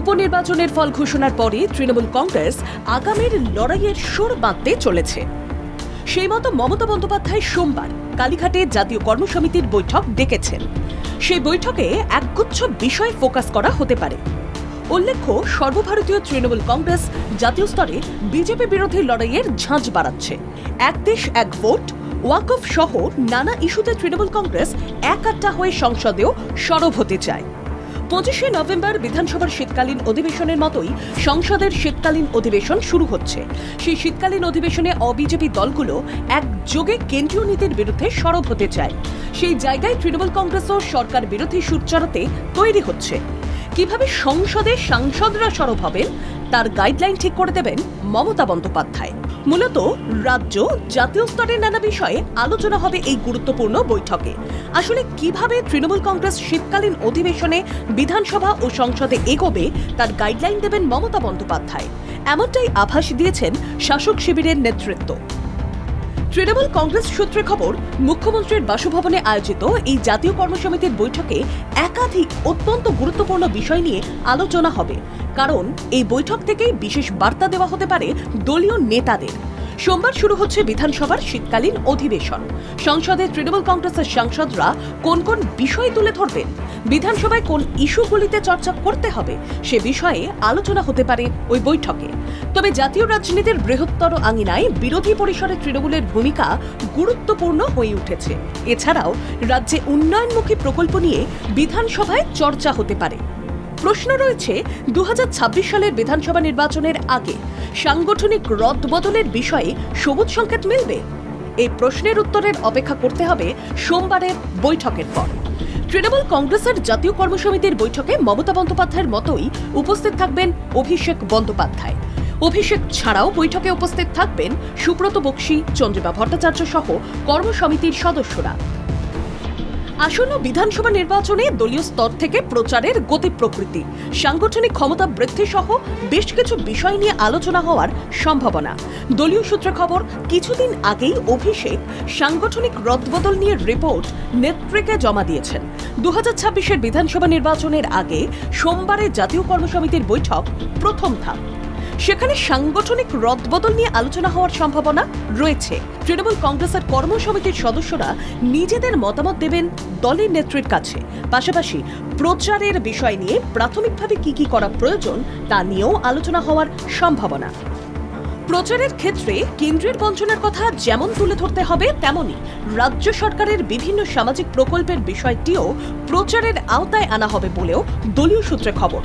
উপনির্বাচনের ফল ঘোষণার পরে তৃণমূল কংগ্রেস আগামীর লড়াইয়ের সুর বাঁধতে চলেছে। সেই মতো মমতা বন্দ্যোপাধ্যায় সোমবার কালীঘাটে জাতীয় কর্মসমিতির বৈঠক ডেকেছেন। সেই বৈঠকে একগুচ্ছ বিষয় ফোকাস করা হতে পারে। উল্লেখ্য, সর্বভারতীয় তৃণমূল কংগ্রেস জাতীয় স্তরে বিজেপি বিরোধী লড়াইয়ের ঝাঁঝ বাড়াচ্ছে। এক দেশ, এক ভোট, ওয়াকফ সহ নানা ইস্যুতে তৃণমূল কংগ্রেস একাট্টা হয়ে সংসদেও সরব হতে চায়। পঁচিশে নভেম্বর বিধানসভার শীতকালীন অধিবেশনের মতোই সংসদের শীতকালীন অধিবেশন শুরু হচ্ছে। সেই শীতকালীন অধিবেশনে অবিজেপি দলগুলো একযোগে কেন্দ্রীয় নীতির বিরুদ্ধে সরব হতে চায়। সেই জায়গায় তৃণমূল কংগ্রেসও সরকার বিরোধী সুর তৈরি হচ্ছে। কীভাবে সংসদে সাংসদরা সরব হবেন, তার গাইডলাইন ঠিক করে দেবেন মমতা বন্দ্যোপাধ্যায়। মূলত রাজ্য জাতীয় স্তরের নানা বিষয়ে আলোচনা হবে এই গুরুত্বপূর্ণ বৈঠকে। আসলে কীভাবে তৃণমূল কংগ্রেস শীতকালীন অধিবেশনে বিধানসভা ও সংসদে এগোবে, তার গাইডলাইন দেবেন মমতা বন্দ্যোপাধ্যায়। এমনটাই আভাস দিয়েছেন শাসক শিবিরের নেতৃত্ব। তৃণমূল কংগ্রেস সূত্রে খবর, মুখ্যমন্ত্রীর বাসভবনে আয়োজিত এই জাতীয় কর্মসমিতির বৈঠকে একাধিক অত্যন্ত গুরুত্বপূর্ণ বিষয় নিয়ে আলোচনা হবে। কারণ, এই বৈঠক থেকেই বিশেষ বার্তা দেওয়া হতে পারে দলীয় নেতাদের। সোমবার শুরু হচ্ছে বিধানসভার শীতকালীন অধিবেশন। সংসদে তৃণমূল কংগ্রেসের সাংসদরা কোন কোন বিষয় তুলে ধরবেন? বিধানসভায় কোন ইস্যুগুলিতে চর্চা করতে হবে? সে বিষয়ে আলোচনা হতে পারে ওই বৈঠকে। তবে জাতীয় রাজনীতির বৃহত্তর আঙিনায় বিরোধী পরিসরে তৃণমূলের ভূমিকা গুরুত্বপূর্ণ হয়ে উঠেছে। এছাড়াও রাজ্যে উন্নয়নমুখী প্রকল্প নিয়ে বিধানসভায় চর্চা হতে পারে। প্রশ্ন রয়েছে দু হাজার ছাব্বিশ সালের বিধানসভা নির্বাচনের আগে সাংগঠনিক রদবদলের বিষয়ে সবুজ সংকেত মিলবে? এই প্রশ্নের উত্তরের অপেক্ষা করতে হবে সোমবারের বৈঠকের পর। তৃণমূল কংগ্রেসের জাতীয় কর্মসমিতির বৈঠকে মমতা বন্দ্যোপাধ্যায়ের মতোই উপস্থিত থাকবেন অভিষেক বন্দ্যোপাধ্যায়। অভিষেক ছাড়াও বৈঠকে উপস্থিত থাকবেন সুব্রত বক্সি, চন্দ্রিমা ভট্টাচার্য সহ কর্মসমিতির সদস্যরা। আসন্ন বিধানসভা নির্বাচনে দলীয় স্তর থেকে প্রচারের গতি প্রকৃতি। সাংগঠনিক ক্ষমতা বৃদ্ধি সহ বেশ কিছু বিষয় নিয়ে আলোচনা হওয়ার সম্ভাবনা। দলীয় সূত্রে খবর, কিছুদিন আগেই অভিষেক সাংগঠনিক রদবদল নিয়ে রিপোর্ট নেত্রীকে জমা দিয়েছেন। দু হাজার বিধানসভা নির্বাচনের আগে সোমবারে জাতীয় কর্মসমিতির বৈঠক প্রথম ধাপ। সেখানে সাংগঠনিক রদবদল নিয়ে আলোচনা হওয়ার সম্ভাবনা রয়েছে। তৃণমূল কংগ্রেসের কর্মসমিতির সদস্যরা নিজেদের মতামত দেবেন দলের নেত্রীর কাছে। পাশাপাশি প্রচারের বিষয় নিয়ে প্রাথমিকভাবে কি কি করা প্রয়োজন তা নিয়েও আলোচনা হওয়ার সম্ভাবনা। প্রচারের ক্ষেত্রে কেন্দ্রের বঞ্চনার কথা যেমন তুলে ধরতে হবে তেমনি রাজ্য সরকারের বিভিন্ন সামাজিক প্রকল্পের বিষয়টিও প্রচারের আওতায় আনা হবে বলেও দলীয় সূত্রে খবর।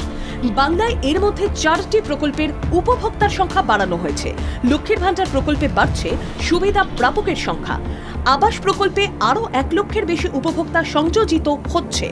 বাংলায় এর মধ্যে চারটি প্রকল্পের উপভোক্তার সংখ্যা বাড়ানো হয়েছে। লক্ষ্মীর ভাণ্ডার প্রকল্পে বাড়ছে সুবিধা প্রাপকের সংখ্যা। আবাস প্রকল্পে আরও এক লক্ষের বেশি উপভোক্তা সংযোজিত হচ্ছে।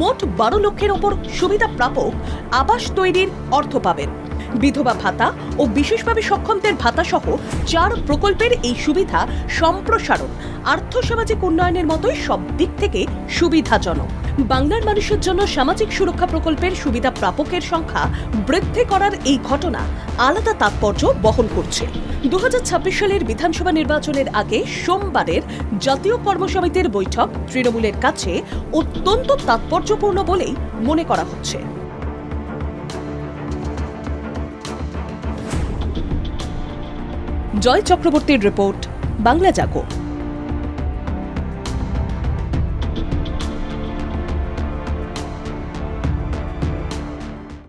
মোট বারো লক্ষের ওপর সুবিধা প্রাপক আবাস তৈরির অর্থ পাবেন। বিধবা ভাতা ও বিশেষভাবে সক্ষমদের ভাতা সহ চার প্রকল্পের এই সুবিধা সম্প্রসারণ। আর্থসামাজিক উন্নয়নের মতোই সব দিক থেকে সুবিধাজনক। বাংলার মানুষের জন্য সামাজিক সুরক্ষা প্রকল্পের সুবিধা প্রাপকের সংখ্যা বৃদ্ধি করার এই ঘটনা আলাদা তাৎপর্য বহন করছে। দু হাজার ছাব্বিশ সালের বিধানসভা নির্বাচনের আগে সোমবারের জাতীয় কর্মসমিতির বৈঠক তৃণমূলের কাছে অত্যন্ত তাৎপর্যপূর্ণ বলেই মনে করা হচ্ছে। জয় চক্রবর্তীর রিপোর্ট বাংলা জাগো।